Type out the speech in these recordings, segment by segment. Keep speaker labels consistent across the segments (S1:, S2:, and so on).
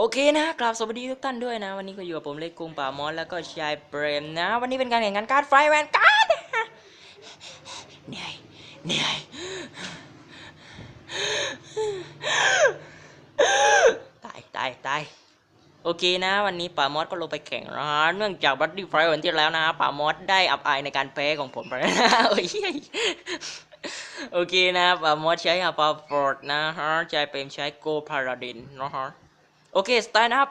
S1: โอเคนะกราบสวัสดีทุกท่านด้วยนะ วันนี้ก็อยู่กับผมเล็กกรุงป่ามอนแล้วก็ชายเปรมนะ วันนี้เป็นการแข่งขันการ์ดไฟแวนการ์ดเหนื่อยเหนื่อยตายตายตายโอเคนะ วันนี้ป่ามอสก็ลงไปแข่งนะเนื่องจากบัตตี้ไฟวันที่แล้วนะป่ามอสได้อับอายในการแพ้ของผมไปนะโอ้ยโอเคนะป่ามอสใช้อัปาฟอร์ดนะฮะชายเปรมใช้โกพาราดินนะฮะ เคสตาร์ทนะครับ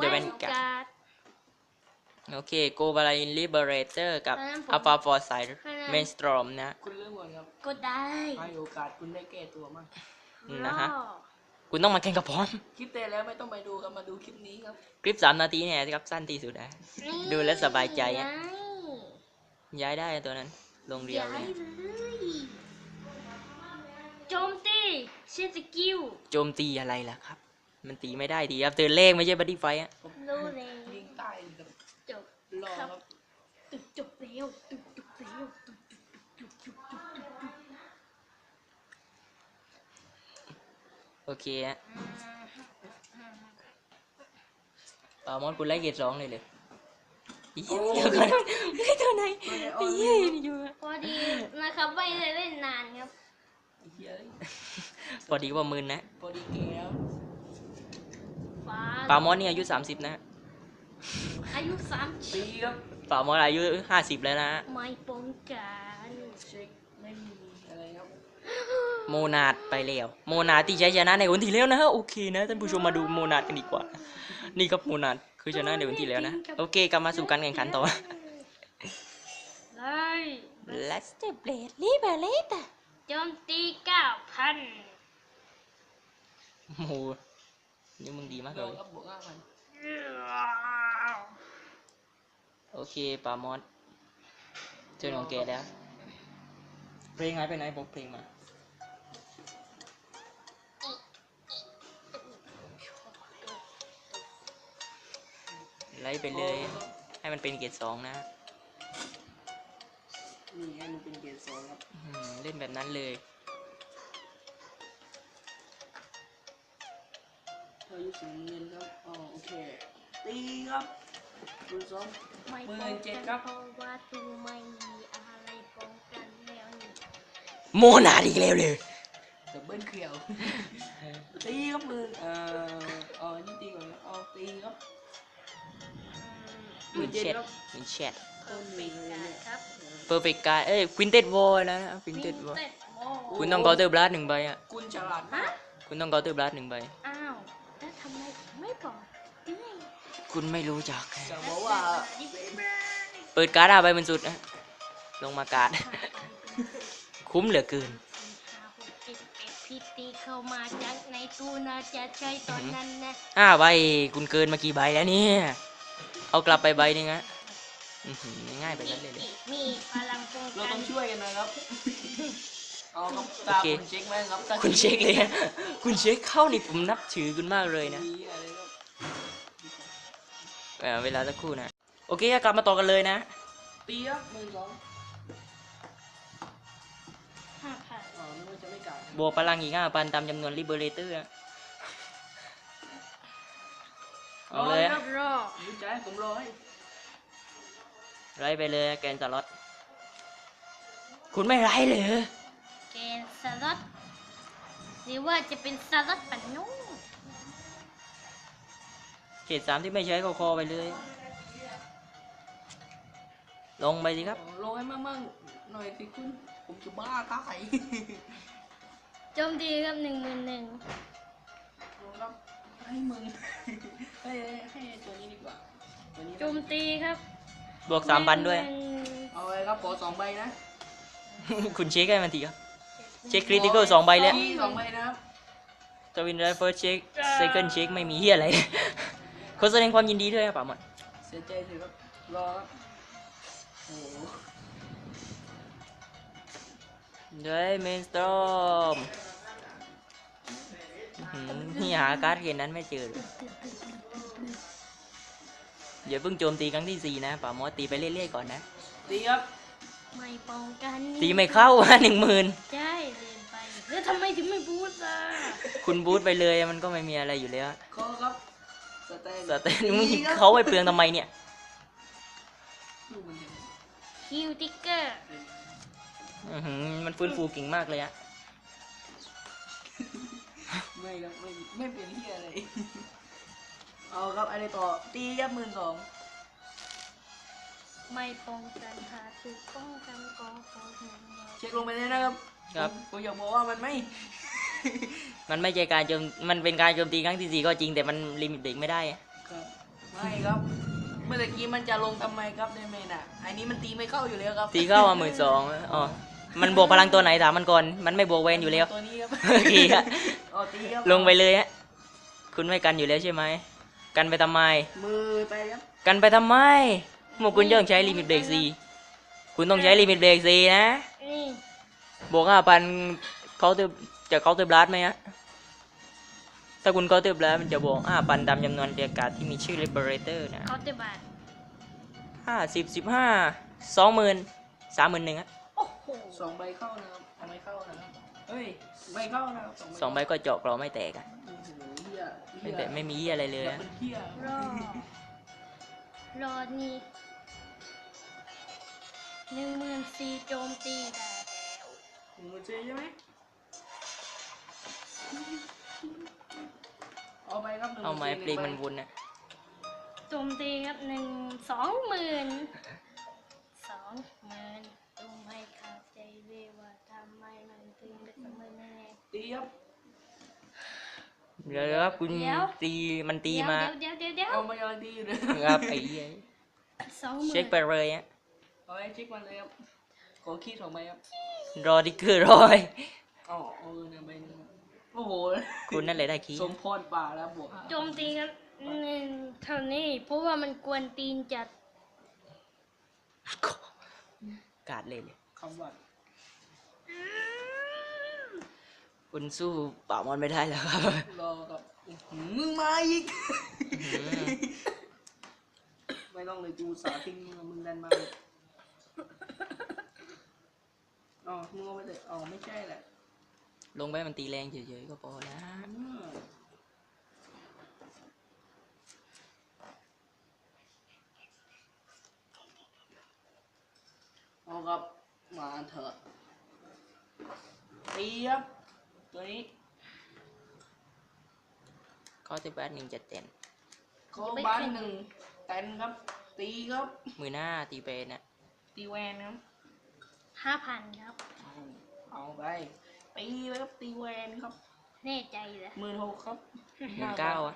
S2: เด
S1: เด
S2: เว
S1: เวน
S2: น
S1: กา
S2: การ์ด
S1: โอเคโกบาลาอินลิเบเรเตอร์กับ
S2: เพราะฉะนั้นผม
S1: อัลฟาฟอร์ไซด์
S2: เพราะฉะนั้น
S1: เมนสตรอมนะ
S3: คุณเริ่มก่อนครับ
S2: ก็ได้
S3: ให้โอกาสคุณได้แก้ตัวมั่ง
S1: นะฮะ
S2: รอ
S1: คุณต้องมาแข่งกับผม
S3: คลิปเตะแล้วไม่ต้องไปดูครับมาดูคลิปนี้ครับ
S1: คลิปสามนาทีเนี่ยครับสั้นที่สุดนะดูแล้วสบายใจอะ
S2: ย้าย
S1: ย้ายได้ตัวนั้น ลงเรียว
S2: ย้า
S1: เลยย
S2: เลยโจมตีเชสกิล
S1: โจมตีอะไรล่ะครับ มันตีไม่ได้ทีครับเตือนเลขไม่ใช่บัตตี้ไฟอะ
S2: รู้เลย
S3: ยิงต้กับ
S2: จบ
S3: รอ
S2: ครับ
S3: ครับ
S2: ตุกจบเร็วตุกจบเร็วตุกจุกจุกจุกจุกจุก
S1: โอเคฮะปามอนคุณไล่เกรดสองเลยเลยอีเยเดี๋ยวก่อนไม่ตัวไหนไอ้เหี้ยอยู่
S2: พอดีนะครับไม่ได้เล่นนานครับ
S3: ไอ้เฮีย
S1: พอดีว่ามืนนะ
S3: พอดีเกย์แล้ว
S2: ฟ้า
S1: ป่ามอนนี่อายุสามสิบนะ
S2: อายุสาม
S3: ตีครับ
S1: ป่ามอนอายุห้าสิบแล้วนะ
S2: ไม่ป้องกัน
S3: เช็คไม่มีอะไรครับ
S1: โมนาดไปแล้วโมนาดที่ใช้ชนะในวันที่แล้วนะฮะโอเคนะท่านผู้ชมมาดูโมนาดกันดีกว่า นี่ครับโมนาดคือชนะในวันที่แล้วนะ โอเคกลับมาสู่การแข่งขันต่อ
S2: เลย
S1: Let's play Liberator
S2: โจมตีเก้าพัน
S1: โอ้ โหนี่มึงดีมาก
S3: ร
S1: เล
S3: อยครับบวกห้าพัน
S1: โอเคปามอสเจอของแกแล้ว เพลงหายไปไหนบอกเพลงมาไล่ไปเลย ให้มันเป็นเกรดสองนะ
S3: นี่ให้มันเป็นเกย์สองครับ
S1: อืมเล่นแบบนั้นเลย
S3: อายุสูงเงินครับอ๋อโอเค ตีครับคุณสอง
S2: ไม่
S3: หมื่
S2: ป้อง
S3: นเจ็
S2: กั
S3: ด
S2: น
S3: ครับ
S2: เพราะว่าตูไม่มีอะไรป้องกันแล้วนี่
S1: โมนาดอีกแล้วเลย
S3: ดับเบิ้ลเขียว ตีครับมือเอ่อเอ๋อนี่ตีก่อนนะเอาตีครับหมื่นเจ็ดครับ
S1: มีแชท
S3: ต้นมีเลยเนี่ย
S2: ครับ
S1: เพอร์เฟกต์การ์ดเอ้ยควินเต็ดวอลนะควินเต็ดวอล
S2: เต็ดโม
S1: คุณต้องกอเตอร์บลัสหนึ่งใบอะ
S3: คุณฉลาดมาก
S1: คุณต้องกอเตอร์บลัสหนึ่งใบ
S2: อ้าวแล้วทำไมไม่บอกด้วย
S1: คุณไม่รู้จัก
S3: จะบอกว่า
S2: ดิบ
S1: เปิดการ์ดอาใบมันสุดนะลงมาการ์ด คุ้มเหลือเกิน
S2: ห้าหกเจ็ดแปดพี่ตีเข้ามาจากในตู้น่าจะใช่ตอนนั้นนะ
S1: ห้าใบคุณเกินมากี่ใบแล้วเนี่ย เอากลับไปใบหนึงอะอื้อหือง่ายไปนั้นเลยเลย
S2: มีพลังป้อง
S3: เรา
S2: กั
S3: ต้
S2: น
S3: องช่วยกันนะครับ เอาครับ
S1: โอ
S3: ตา
S1: เค
S3: คุณเช็คไหมครับตา
S1: คุณเช็คเลยอะคุณเช็คเข้านี่ผมนับถือคุณมากเลยนะ
S3: มีอะไรครับ
S1: เออเวลาสักครู่นะ โอเคกลับมาต่อกันเลยนะ
S3: ตีครับหมื่นสอง
S2: ห้าพัน
S3: อ๋อนึกว่าจะไม่กลับบ
S1: วกพลังอีกห้าพันตามจำนวนลิเบอเรเตอร์เอาเลย
S2: ร
S1: อะ
S2: อบรอบ
S3: รู้ใจผมรอให้
S1: ไล่ไปเลยแกนสล็อตคุณไม่ไล่เลย
S2: เกณฑ์สลัดหรือว่าจะเป็นสลัดปันนุ่ม
S1: เขตสามที่ไม่ใช้ก็คอไปเลย ลงไปสิครับ
S3: รอให้มั่งๆหน่อยสิคุณ ผมจะบ้าตาย
S2: โจมตีครับหนึ่งหมื่นหนึ่ง
S3: รอครับให้มึงให้ให้ให้ตัวนี้ดีกว่าตัวนี้นะ
S2: โจมตีครับ
S1: บวกสามพันด้วย
S2: หนึ่ง
S3: เอาไว้ครับขอสองใบนะ
S1: คุณเช็คให้มันทีครับ เช็คคริติคอลสองใบแล้ว
S3: ที่สองใบนะครับ
S1: ทวินไรเฟิร์สเช็คเซคันด์เช็คไม่มีเฮียอะไร ขอแสดงความยินดีด้วยครับป่าหมด
S3: เสียใจสิครับรอครับโอ้โห
S1: ด้วยเมนสตรอมนี่หาการ์ดเกณฑ์นั้นไม่เจอเลยอย่าเพิ่งโจมตีครั้งที่สี่นะป่ามอสตีไปเรื่อยๆก่อนนะ
S3: ตีครับ
S2: ไม่ป้องกันนี่
S1: ตีไม่เข้าหนึ่งหมื่น
S2: ใช่เรียนไปแล้วทำไมถึงไม่พูดล่ะ
S1: คุณบูทไปเลยมันก็ไม่มีอะไรอยู่แล้ว
S3: ขอครับ สแตน
S1: สเตนมึง
S3: ตีครับ
S1: เขาไปเปลืองทำไมเนี่ย
S3: ลูกมันยัง
S2: คิวติ๊กเกอร์
S1: อื้อหือมันฟื้นฟูเก่งมากเลยอะ
S3: ไม่ครับไม่ไม่เป็นเฮียอะไร เอาครับอะไรต่อ ตีครับหมื่นสอง
S2: ไม่ป้องกันหาถูกป้องกันกองของหนึ่ง
S3: เช็คลงไปเลยนะครับ
S1: ครับ
S3: ผมผมอยากบอกว่ามันไม่
S1: มันไม่ใช่การโจมมันเป็นการโจมตีครั้งที่สี่ก็จริงแต่มันลิมิตเด็กไม่ได้อะ
S3: ครับไม่ครับ เมื่อตะกี้มันจะลงทำไมครับเดเมนอะอันนี้มันตีไม่เข้าอยู่แล้วครับ
S1: ตีเข้ามาหมื่นสองอ๋อมันบวกพลังตัวไหนถามมันก่อนมันไม่บวกเวนอยู่แล้ว
S3: ตัวนี้ครับ
S1: โอเคครับ
S3: อ๋อตีครับ
S1: ลงไปเลยฮะคุณไม่กันอยู่แล้วใช่ไหมกันไปทำไม
S3: มือไปครับ
S1: กันไปทำไมหมวกคุณต้องใช้ลิมิตเบรกซีคุณต้องใช้ลิมิตเบรกซีนะ
S2: นี่
S1: บวกห้าพันเขาน์เตอร์ จะเขาน์เตอร์บลัสไหมฮะถ้าคุณเขาน์เตอร์บลัสมันจะบวกห้าพันตามจำนวนเรียกการ์ดที่มีชื่อ Liberator นะ
S2: เคาน์เตอร์บาท
S1: ห้าสิบสิบห้าสองหมื่นสามหมื่นหนึ่งอะ
S2: โอ้โห
S3: สองใบเข้านะครับทำไมเข้านะครับเฮ้ยใบเข้านะครับ
S1: สองใบก็เจาะกรอไม่แตกอะ
S3: โอ้โหเหี้ยเหี้
S1: ไม่
S3: ย
S1: แตกไม่มีเหี้ยอะไรเลย
S3: อย่า
S1: อะ
S3: เป็นเหี้ย
S2: รอรอนี่หนึ่งหมื่นสี่โจมตีได้แล้ว
S3: มึงมาเจอใช่ไหม เอาไปครับหนึ่ง
S1: เอาไม้
S3: ห
S1: ปลี
S3: ง
S1: กมัน
S3: ใบ
S1: วนอะ
S2: โจมตีครับหนึ่งสองหมื่นสองหมื่นต้องไม่เข้าใจเลยว่าทำไมมันถึงได้สองหมื่นแน่
S3: ตีครับ
S1: เดี๋ยวครับคุณ
S2: เดี๋ยว
S1: ตีมันตี
S2: เดี๋ยว
S1: มา
S2: เดี๋ยวเดี๋ยวเดี๋ยว
S3: เอามายังตีอยู่เลย
S1: ครับไอ้เหี้ย
S2: สองหมื่น
S1: เช็คไปเลยอะ
S3: เอาไว้เช็คมันเลยครับขอขี้สองใบครับ
S1: รอดิกเกอร์รอย
S3: อ๋อเอาเงินเอาใบหนึงครับ โอ้โห
S1: คุณนั่นแหละได้คี
S3: สมพรป่าแล้วบวกห้า
S2: โจมตีครับหนึ่งเท่านี้ เพราะว่ามันกวนตีนจัด
S1: กาดเลยเลย
S3: คำว่า
S1: คุณสู้ป่ามอนไม่ได้แล้วครับ
S3: รอกับอื้อหือมึงมาอีก
S1: อืม
S3: ไม่ต้องเลยกูสาทิ้งมึงอะมึงดันมาอ๋อมึงเอาไปเลยอ๋อไม่ใช่แหละ
S1: ลงไปมันตีแรงเฉยๆก็พอนะ
S3: อืมเอาครับมาเถอะตีครับตัวนี้
S1: เขาจะแบดหนึ่งจะเต็น
S3: โคบ้านหนึ่งแตนครับ ตีครับ
S1: มือหน้าตีเป็นน่ะ
S3: ตีแวนครับ
S2: ห้าพันครับ
S3: เอาเอาไป ตีไปครับตีแวนครับ
S2: แน่ใจเหรอ
S3: หมื่นหกครับ
S1: หมื่นเก้าอะ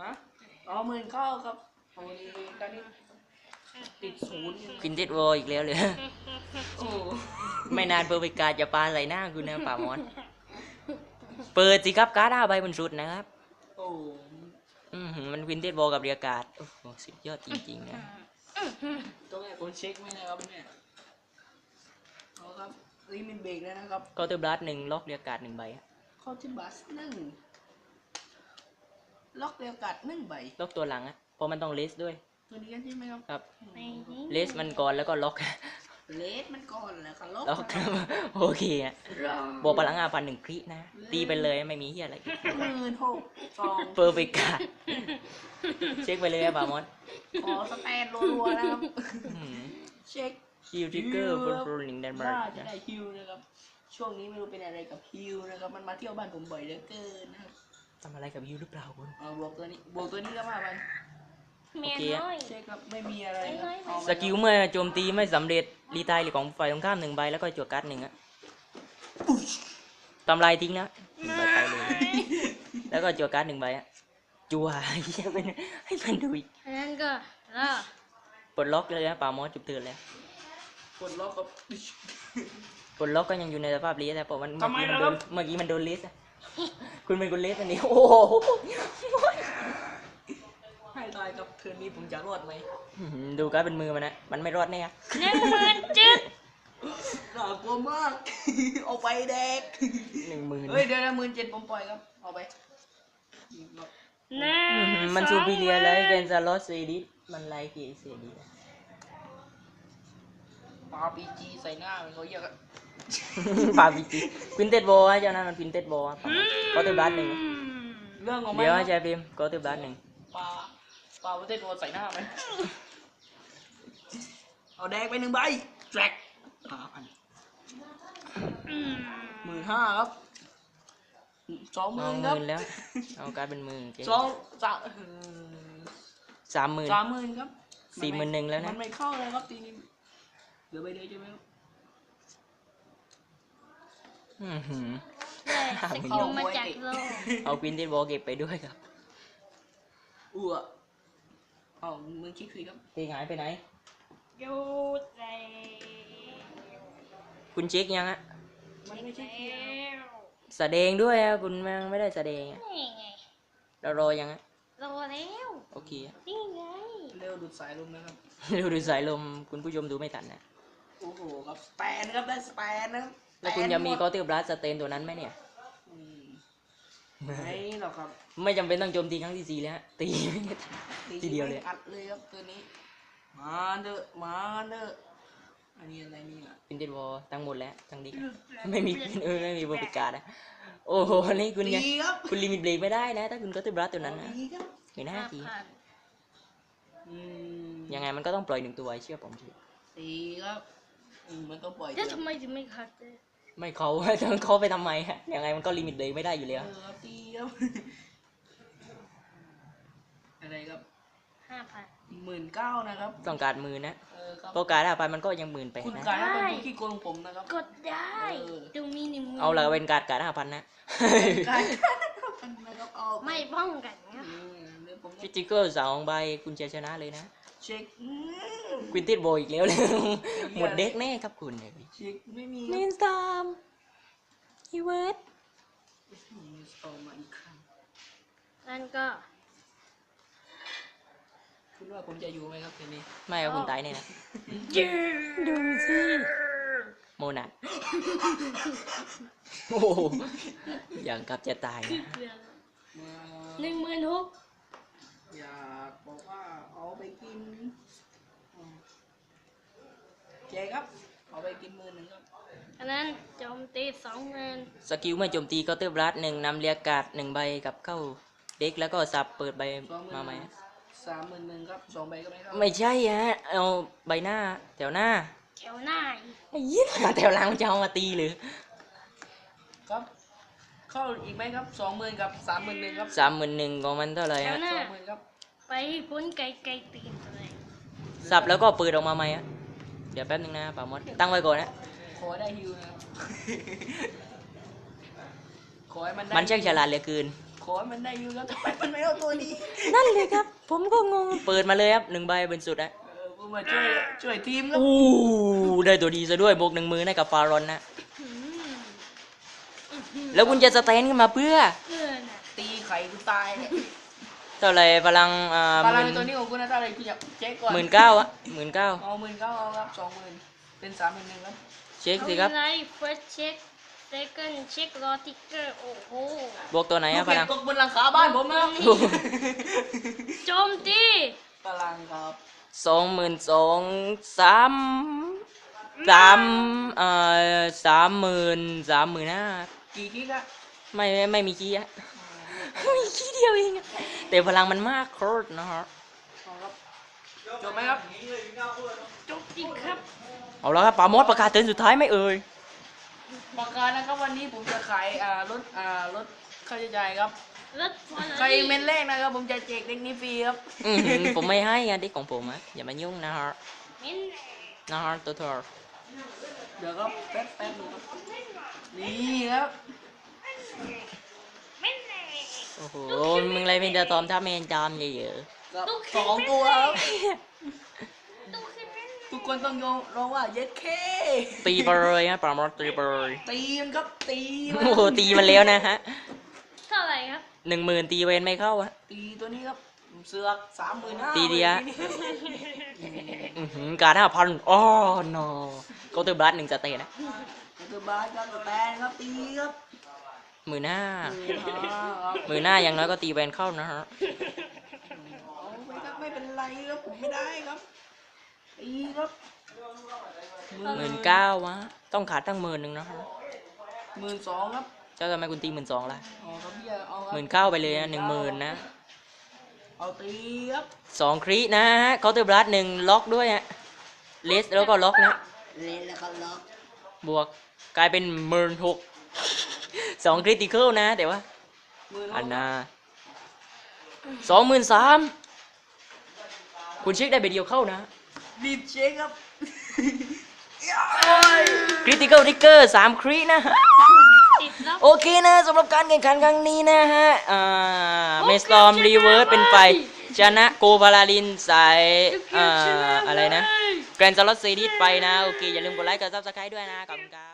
S3: ฮะอ๋อหมื่นเก้าครับโอ้ยตอนนี้ติดศูนย์อยู่
S1: กินเจ็ดโวอีกแล้วเลย
S3: โอ้
S1: ไม่นานเพอร์เฟกาจะปาใส่หน้าคุณนะป่ามอน เปิดสิครับการ์ดห้าใบบนสุดนะครับ
S3: โอ้
S1: อือหือมันวินเทจโวกับเรียกาดโอ้โหสุดยอดจริงๆนะ
S3: ต้องให้คนเช็คไหมนะครับเนี่ยเอาครับ ลิมิตเบรกแล้วนะครับ
S1: ก็เตอร์บลัสหนึ่งล็อกเรียกาดหนึ่งใบอะ
S3: เข้าที่บัสหนึ่งล็อกเรียกกัดหนึ่งใบ
S1: ล็อกตัวหลังอะเพราะมันต้องเลสด้วย
S3: ตัวนี้กันใช่ไหมครับ
S1: ครับ
S2: ในนี้
S1: เลสมันก่อนแล้วก็ล็อก
S3: เลสมันก่อนแหละครับล็อก
S1: ล็อก
S3: นะครับ
S1: โอเคอะบวกพลังงานพันหนึ่งครินะ ตีไปเลยไม่มีเฮียอะไร
S3: หมื่นหกสอง
S1: เปอร์เฟกาเช็คไปเลยอะป่ามอน
S3: ขอสแตนรัวๆนะครับเช็ค
S1: คิวทิกเกอร์บนโรลิงแดนมาร์
S3: น่ากจะได้ฮิวนะครับ ช่วงนี้ไม่รู้เป็นอะไรกับฮิวนะครับ มันมาเที่ยวบ้านผมบ่อยเหลือเกินนะครับ
S1: ทำอะไรกับยูหรือเปล่าคุณ
S3: เอาบวกตัวนี้บวกตัวนี้ก็มามัน
S2: เมีย
S1: โอเคอะ
S2: น้อย
S3: เช็คครับไม่มีอะไรครับเอา
S1: สกิลเมื่อโจมตีไม่สำเร็จรีไทายหรือของฝ่ายตรงข้ามหนึ่งใบแล้วก็จั่วการ์ดหนึ่งอะทำลายทิ้งแล้วหนึ่งใบไปเลยแล้วก็จั่วการ์ดหนึ่งใบอะจั่วให้มันให้มันดูอีก
S2: อันนั้นก็แล้ว
S1: ปลดล็อกเลยนะป่ามอสจุดเตือนแล้ว
S3: ก ดล็อกครับ
S1: ปลดล็อกก็ยังอยู่ในสภาพลีสแต่เพราะมัน
S3: ทำไม
S1: เมื่อกี้มัน
S3: ล่ะ
S1: โด
S3: ครั
S1: น
S3: บ
S1: เมื่อกี้มันโดนลีสอะคุณเป็นคนลีสอันนี้ โอ้โห
S3: ให้ตายครับเทือนนี้ผมจะรอดไหม
S1: อื้อหือดูการ์ดเป็นมือมันนะ มันไม่รอดแน่
S2: หนึ่งหมื่นจึ๊ด
S3: น่ากลัวมาก เอาไปแดก
S1: หนึ่งหมื่น
S3: เฮ้ยเดี๋ยวนะหมื่นเจ็ดผมปล่อยครับ เอาไป
S2: หนึ่
S1: อื้อหืองมัน
S2: ส
S1: ซู
S2: อง
S1: พิเลีย
S2: ห
S1: เลย
S2: มื่น
S1: เกนซาลอสเซดิสมันไลค์เกเซดิส
S3: ปาปีจีใส่หน้ามันเขาเรียกอะ
S1: ปาพีจีควินเต็ดบอลฮะเจ้านั้นมันควินเต็ดบอลก็เติมบัสหนึ่ง
S3: เรื่องของมัน
S1: เดี๋ยว
S3: ค
S1: ให้
S3: รับ
S1: ใจพิมพ์ก็เติมบัสหนึ่ง
S3: ปลาปลาประเทศโดนใส่หน้ามันเอาแดงไปหนึ่งใบแจกห้าพัน
S2: อืม
S3: หมื่นห้าครับสองห
S1: เอา
S3: มื่น
S1: ห
S3: ครับ
S1: มื่นแล้วเอาการดเป็นหมื่นเจ๊
S3: สองสาม
S1: สามหมื่น
S3: สามหมื่นครับ
S1: สี่หมื่นหนึ่งแล้วนะ
S3: มันไม่เข้าเลยครับทีนี้เห ลือใบเดียวใช่ไหมครับ
S1: อื้อหือ
S2: ได้สกิลมาจากโลก
S1: เอาควินเต็ดบอลเก็บไปด้วยครับ
S3: อ้วเอามือคิดคุยครับ
S1: ตีหายไปไหน
S2: หยุดเลย
S1: คุณเช็คยังฮะ
S3: มันไม่ใช่
S2: แล้ว
S1: แสดงด้วยอะคุณแม่งไม่ได้แสดงอะ
S2: นี่ไง
S1: เรารอยังฮะ
S2: รอแล้ว
S1: โอเคอะ
S2: นี่ไง
S3: เร็วดูดสายลมนะครับ
S1: ดูดูสายลมคุณผู้ชมดูไม่ทันนะ
S3: โอ้โหครับสแตนครับได้สแตนนะครับ
S1: แล้วคุณ
S3: สแตน
S1: จะมี
S3: หด
S1: ก็เติมรัสสเตนตัวนั้นไหมเนี่ย
S3: อืมไม่หรอกครับ
S1: ไม่จำเป็นต้องโจมตีครั้งที่สี่แล้วฮะตีไม่ได้ทันทีเดียวเลย
S3: ไม่อัดเลยครับตัวนี้ มาเด้อมาเด้ออันนี้อะไรนี่อะ
S1: เป็นเดนวอลทั้งหมดแล้วทั้งนี้ไม่มีเออไม่มีบริการนะโอ้โหนี่คุณยัง
S3: ตีครับ
S1: คุณลิมิตเบรกไม่ได้นะ ถ้าคุณก็เติมรัสตัวนั้นนะ
S3: ตีครับ
S1: ไม่น่าที
S2: ห้าพัน
S3: อืม
S1: ยังไงมันก็ต้องปล่อยหนึ่งตัวเชื่อผมสิ
S3: ตีครับอื มมันต้องปล่อย
S2: แล้ว
S3: เถอะ
S2: ทำไมถึงไม่คัดเลย
S1: ไม่เขาจะเขาไปทำไมฮะยังไงมันก็ลิมิตเบรกไม่ได้อยู่
S3: เอ
S1: แล้ว
S3: อครับตีครับอะไรครับ
S2: ห้าพัน
S3: หมื่นเก้านะครับ
S1: ต้องการมือนะ
S3: เออครับ
S1: โปรการดาไปมันก็ยังหมื่นแปด
S3: คุณ
S1: นะ
S3: กายครับเป็นผู้ขี้โกงของผมนะครับ
S2: กดได้
S3: เออ
S2: ดูมีหนึ่งมือ
S1: เอาละเป็นการดการห้าพันนะ
S3: กายนะครับเอาป
S2: ไม่ป้องกันนะ
S3: อืมเดี๋ยวผมจะ
S1: ฟิจิเกิลสองใบคุณจะชนะเลยนะ
S3: เช็คอืม
S1: ควินติดโบอีกแล้วเลยหมดเด็กแน่ครับคุณเนี่ย
S3: เช็คไม่มี
S1: เมนสตามอีเวร์ด
S3: เอามาอีกครั้ง
S2: นั่นก็
S3: คุณว่าผมจะอยู่ไหมครับทีนี้
S1: ไม่เอาคุณตายแน่นะ
S2: ยื
S1: ดูสิโมนัดโอ้โหอย่างกับจะตายนะ
S3: มา
S2: หนึ่งหมื่นหก
S3: อยากบอกว่าเอาไปกินอืมเจ๊ครับ เอาไปกินมือหนึ่งครับ
S2: อันนั้นโจมตีสองหมื่น
S1: สกิลไม่โจมตีเคาน์เตอร์บลัสหนึ่งนำเรียกการ์ดหนึ่งใบกลับเข้าเด็กแล้วก็สับเปิดใบ
S3: สองหมื่น
S1: มาใหม่
S3: สามหมื่นหนึ่งครับสองใบก็ไม่เข้า
S1: ไม่ใช่ฮะเอาใบหน้าแถวหน้า
S2: แถวหน้าอีก
S1: ไอ้ยี่แถวหล่างมันจะเอามาตีหรือ
S3: ครับ เข้าอีกไหมครับสองหมื่นกับสามหมื่นหนึ่งครับ
S1: สามหมื่นหนึ่งของมันเท่าไหร่
S2: แถว
S1: ฮะ
S2: หน้า
S3: สองหมื่นครับ
S2: ไปพ้นไกลไกลๆตีนเลย
S1: สับแล้วก็เปิดออกมาใหม่ฮะเดี๋ยวแป๊บนึงนะป่ามด ตั้งไว้ก่อนนะ
S3: ขอได้ฮิวนะครับ ขอให้มันได้
S1: มันช่างฉลาดเหลือเกิน
S3: ขอให้มันได้ฮิวครับทำไมมันไม่เอาตัวนี้
S1: นั่นเลยครับ ผมก็งง เปิดมาเลยครับหนึ่งใบเป็นสุดนะ
S3: เออผมมาช่วยช่วยทีมครับ
S1: อู้ได้ตัวดีซะด้วยบวกหนึ่งมือให้กับฟารอนนะ
S2: อืมอื้อหือ
S1: แล้วคุณจะสแตนขึ้นมาเพื่อ
S2: เพื่อนอะ
S3: ตีไข่กูตายเนี่ย
S1: เท่าไหร่พลังอ่า
S3: พ
S1: ห
S3: ลัง
S1: มื่น
S3: ในตัวนี้ของคุณนะเท่าไหรคุณอยากเช็คก่อน
S1: หมื่นเก้าอะหมื่นเก้า
S3: เอาหมื่นเก้าเอาครับสองหมื่นเป็นสามหมื่นหนึ่งครับ
S1: เช็คสิครับ
S2: เอาไลฟ์ first check second check รอติ๊กเกอร์ โอ้โห
S1: บวกตัวไหน
S3: ลู
S1: อะ
S3: ก
S1: พ
S3: เห็บ
S1: ลัง
S3: ตกบนหลังคาบ้านผมนะครับ
S2: โจมตี
S3: พลังครับ
S1: สองหมื่นสองสามสามเอ่อสามหมื่นสามหมื่นห้า
S3: กี่กิกอะ
S1: ไม่ไม่ไม่มีขี้อะ มีขี้เดียวเองอะแต่พลังมันมากโคตรนะฮะ
S3: เอาครับจบไหมครับ
S2: จบจริงครับ
S1: เอาละครับป่ามดประกาศเตือนสุดท้ายไหม่เอ่ย
S3: ประกาศนะครับวันนี้ผมจะขายอ่ารถอ่ารถค่าใช้จ่ายครับ
S2: รถฟอร์
S3: ใครเมนแรกนะครับ ผมจะแจกเด็กนี้ฟรีครับ
S1: อื้อหือผมไม่ให้อะเด็กของผมอะอย่ามายุ่งนะฮะ
S2: มิน
S1: นะฮะตัวเธอ
S3: เดี๋ยวครับแป๊บแป๊บนึงครับนี่ครับ
S2: มิน
S1: โอ้โห มึงอะไรเป็นเดอะตอมถ้าเมนจามเยอะ
S3: ครับสองตัวครับ
S2: ตู้ขึ้นมิน
S3: ทุกคนต้องโยงร้องว่าเย็ดเค
S1: ๆตีไปเลยฮะป่ามดตีไปเลย
S3: ตีมันครับตีมัน
S1: โอ้โหตีมันแล้วนะฮะ
S2: เท่าไหร่ครับ
S1: หนึ่งหมื่นตีเวนไม่เข้าอะ
S3: ตีตัวนี้ครับ เสือกสามหมื่นห้า
S1: ตีเดียวอื้อหือการห้าพันอ๋อ no ก็เตอร์บลัสหนึ่งสเตนนะ
S3: ตัวบาสครับตัวแตนครับตีครับ
S1: หมื่นห้า
S3: หมื่นห้าครับ
S1: หมื่นห้าอย่างน้อยก็ตีแวนเข้านะฮะ
S3: เอาไปครับไม่เป็นไรครับผมไม่ได้ครับตีครับ
S1: หมื่นเก้าวะต้องขาดตั้งหมื่นหนึ่งนะฮะ
S3: หมื่นสองครับ
S1: เจ้าทำไมคุณตีหมื่นสองล่ะ
S3: เอาครับพี่เอาครั
S1: หมื่นเก้าไปเลยนะหนึ่งหมื่นนะ
S3: เอาตีครับ
S1: สองครินะฮะเคาน์เตอร์บลัสหนึ่งล็อกด้วยฮะเลสแล้วก็ล็อกนะ
S3: เล่นแล้วก็ล็อก
S1: บวกกลายเป็นหมื่นหกสองคริติคอลนะ แต่ว่า
S3: หมื่นห
S1: อั
S3: ก
S1: นนาสองหมื่นสามคุณเช็คได้ใบเดียวเข้านะ
S3: รีบเช็คครับ
S1: คริติคอลทิกเกอร์สามครินะฮะ
S2: ติดแล้ว
S1: โอเคนะสำหรับการแข่งขันครั้งนี้นะฮะอ่าเมสตอมรีเวิร์สเป็นไฟชนะโกพาลาลินสายอ่าอะไรนะแกรนด์สล็อตซีรีส์ไปนะ โอเค อย่าลืมกดไลค์กดซับสไครต์ด้วยนะ ขอบคุณครับ